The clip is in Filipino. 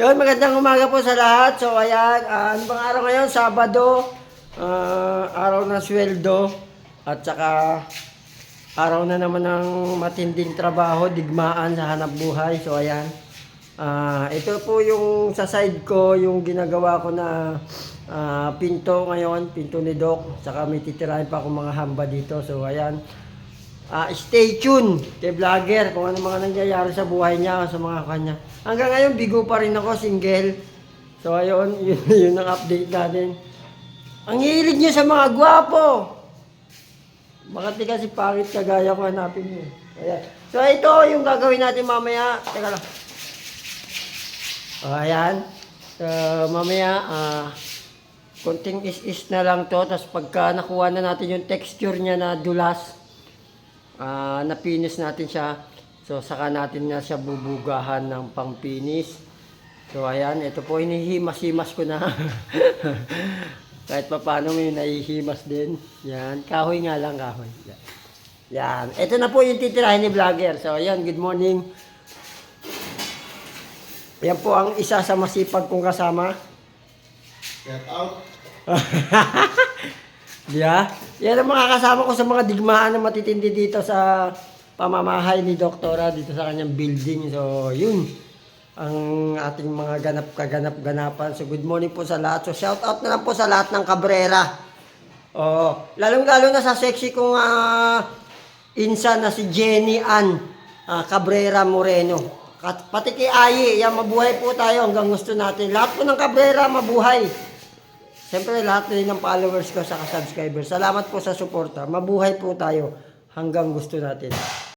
Yun, magandang umaga po sa lahat. So, ayan, ah, ano bang araw ngayon? Sabado, ah, araw ng sweldo, at saka araw na naman ng matinding trabaho, digmaan sa hanap buhay. So, ayan. Ah, ito po yung sa side ko, yung ginagawa ko na ah, pinto ngayon, pinto ni Doc. Saka may titirahin pa akong mga hamba dito. So, ayan. Ah, stay tuned kay vlogger kung ano mga nangyayari sa buhay niya sa mga kanya. Hanggang ngayon, bigo pa rin ako, single. So, ayun, yun, yun ang update natin. Ang hilig niyo sa mga gwapo. Bakit di kasi pangit kagaya ko hanapin mo. Ayan. So, ito yung gagawin natin mamaya. Teka lang. O, ayan. So, mamaya, ah, konting is-is na lang to. Tapos pagka nakuha na natin yung texture niya na dulas, Ah, napinis natin siya. So, saka natin na siya bubugahan ng pangpinis. So, ayan. Ito po, hinihimas-himas ko na. Kahit pa paano may nahihimas din. Yan. Kahoy nga lang, kahoy. Yan. Yan. Ito na po yung titirahin ni vlogger. So, ayan. Good morning. Yan po ang isa sa masipag kong kasama. Get out. Yeah. Yan ang mga kasama ko sa mga digmaan na matitindi dito sa pamamahay ni Doktora dito sa kanyang building. So, yun ang ating mga ganap kaganap ganapan. So, good morning po sa lahat. So, shout out na lang po sa lahat ng Cabrera. Oh, lalong-lalo na sa sexy kong ah, insa na si Jenny Ann ah, Cabrera Moreno. Kat, pati kay Ayi, yan mabuhay po tayo hanggang gusto natin. Lahat po ng Cabrera mabuhay. Siyempre, lahat rin ng followers ko sa subscribers. Salamat po sa suporta. Mabuhay po tayo hanggang gusto natin.